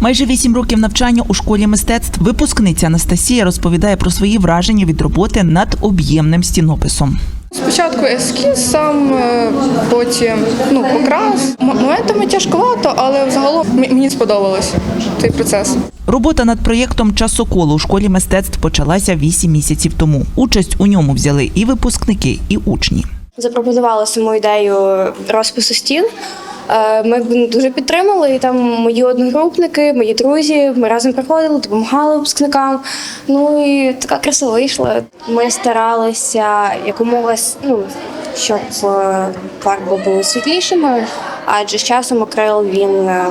Майже вісім років навчання у школі мистецтв випускниця Анастасія розповідає про свої враження від роботи над об'ємним стінописом. Спочатку ескіз сам, е, потім ну, покрас. Моментами тяжковато, але взагалом мені сподобалось цей процес. Робота над проєктом Часоколо у школі мистецтв почалася вісім місяців тому. Участь у ньому взяли і випускники, і учні. Запропонувала саму ідею розпису стін. Е, Ми дуже підтримали, і там мої одногрупники, мої друзі. Ми разом приходили, допомагали випускникам. Ну і така краса вийшла. Ми старалися якомога ну, щоб е, фарби були світлішими, адже з часом акрил він е,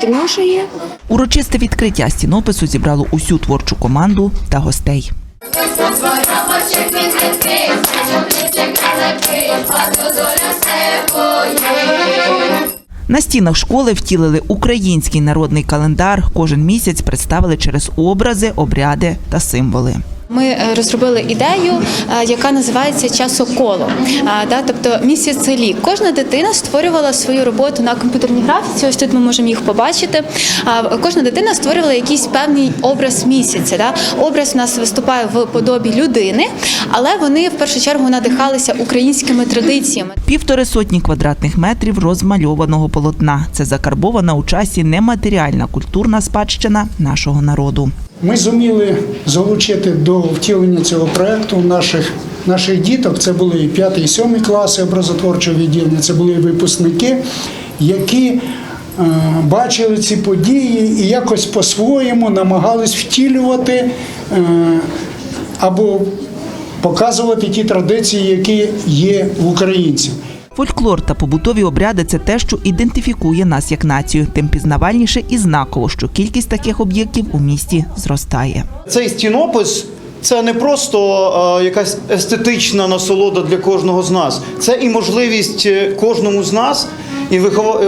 темнішає. Урочисте відкриття стінопису зібрало усю творчу команду та гостей. На стінах школи втілили український народний календар. Кожен місяць представили через образи, обряди та символи. Ми е, розробили ідею, е, яка називається часоколо. А, Тобто місяць це лік. Кожна дитина створювала свою роботу на комп'ютерній графіці. Ось тут ми можемо їх побачити. Кожна дитина створювала якийсь певний образ місяця. Образ у нас виступає в подобі людини, але вони в першу чергу надихалися українськими традиціями. Півтори сотні квадратних метрів розмальованого полотна. Це закарбована у часі нематеріальна культурна спадщина нашого народу. Ми зуміли залучити до втілення цього проекту наших, наших діток. Це були і 5 і 7 класи образотворчого відділення, це були випускники, які е, бачили ці події і якось по-своєму намагались втілювати е, або показувати ті традиції, які є в українців. Фольклор та побутові обряди це те, що ідентифікує нас як націю. Тим пізнавальніше і знаково, що кількість таких об'єктів у місті зростає. Цей стінопис це не просто е, якась естетична насолода для кожного з нас. Це і можливість е, кожному з нас, і е,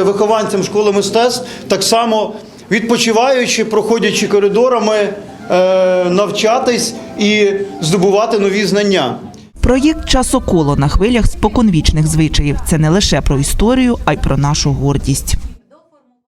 вихованцям школи мистецтв, так само відпочиваючи, проходячи коридорами, навчатись і здобувати нові знання. Проєкт Часоколо на хвилях споконвічних звичаїв це не лише про історію, а й про нашу гордість.